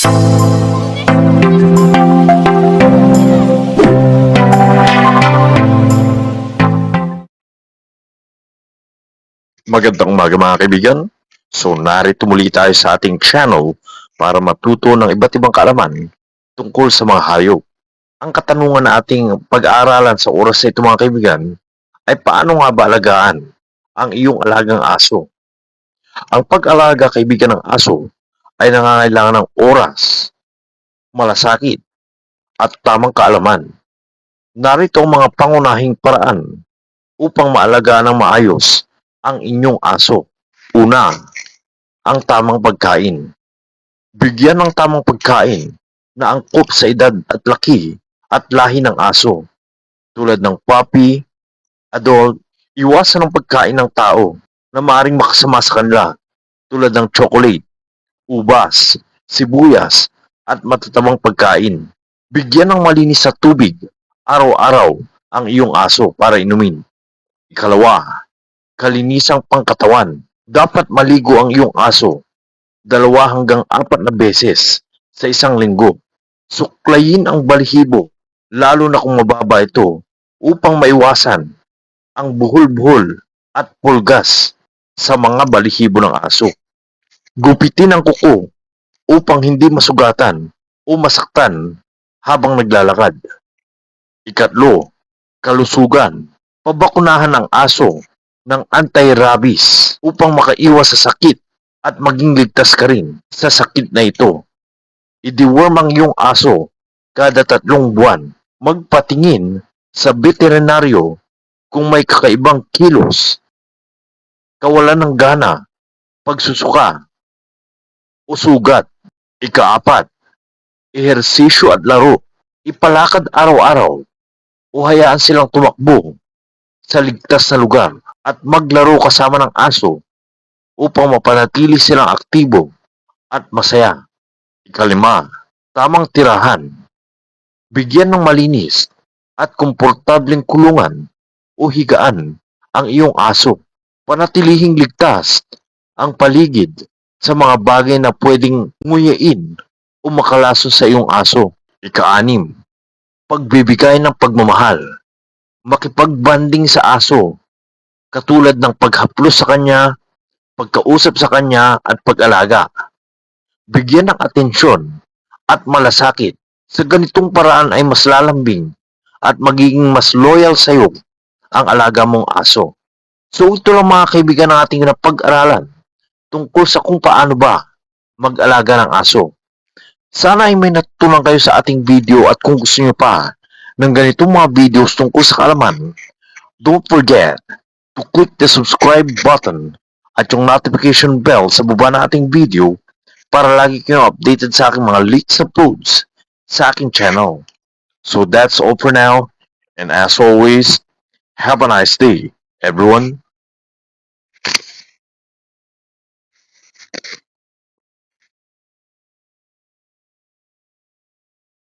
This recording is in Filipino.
Magandang umaga mga kaibigan. So narito muli tayo sa ating channel para matuto ng iba't ibang kaalaman tungkol sa mga hayop. Ang katanungan na ating pag-aaralan sa oras na ito mga kaibigan ay paano nga ba alagaan ang iyong alagang aso? Ang pag-alaga kaibigan ng aso ay nangangailangan ng oras, malasakit, at tamang kaalaman. Narito ang mga pangunahing paraan upang maalagaan ng maayos ang inyong aso. Una, ang tamang pagkain. Bigyan ng tamang pagkain na angkop sa edad at laki at lahi ng aso. Tulad ng puppy, adult, iwasan ang pagkain ng tao na maaaring makasama sa kanila tulad ng chocolate, ubas, sibuyas, at matatamang pagkain. Bigyan ng malinis na tubig araw-araw ang iyong aso para inumin. Ikalawa, kalinisang pangkatawan. Dapat maligo ang iyong aso dalawa hanggang apat na beses sa isang linggo. Suklayin ang balihibo, lalo na kung mababa ito, upang maiwasan ang buhol-buhol at pulgas sa mga balihibo ng aso. Gupitin ang kuko upang hindi masugatan o masaktan habang naglalakad. Ikatlo, kalusugan. Pabakunahan ang aso ng anti-rabies upang makaiwas sa sakit at maging ligtas ka rin sa sakit na ito. I-deworm ang iyong aso kada tatlong buwan. Magpatingin sa veterinaryo kung may kakaibang kilos, kawalan ng gana, pagsusuka, o sugat. Ikaapat, ehersisyo at laro. Ipalakad araw-araw o silang tumakbo sa ligtas na lugar at maglaro kasama ng aso upang mapanatili silang aktibo at masaya. Ikalima, tamang tirahan. Bigyan ng malinis at komportableng kulungan o higaan ang iyong aso. Panatilihing ligtas ang paligid sa mga bagay na pwedeng nguyain o makalaso sa iyong aso. Ikaanim, pagbibigay ng pagmamahal. Makipagbanding sa aso katulad ng paghaplos sa kanya, pagkausap sa kanya at pag-alaga. Bigyan ng atensyon at malasakit. Sa ganitong paraan ay mas lalambing at magiging mas loyal sa iyo ang alaga mong aso. So ito lang mga kaibigan ng ating napag-aralan tungkol sa kung paano ba mag-alaga ng aso. Sana ay may natutunan kayo sa ating video at kung gusto nyo pa ng ganitong mga videos tungkol sa kaalaman, don't forget to click the subscribe button at yung notification bell sa baba ng ating video para lagi kayong updated sa aking mga latest uploads sa aking channel. So that's all for now and as always, have a nice day, everyone.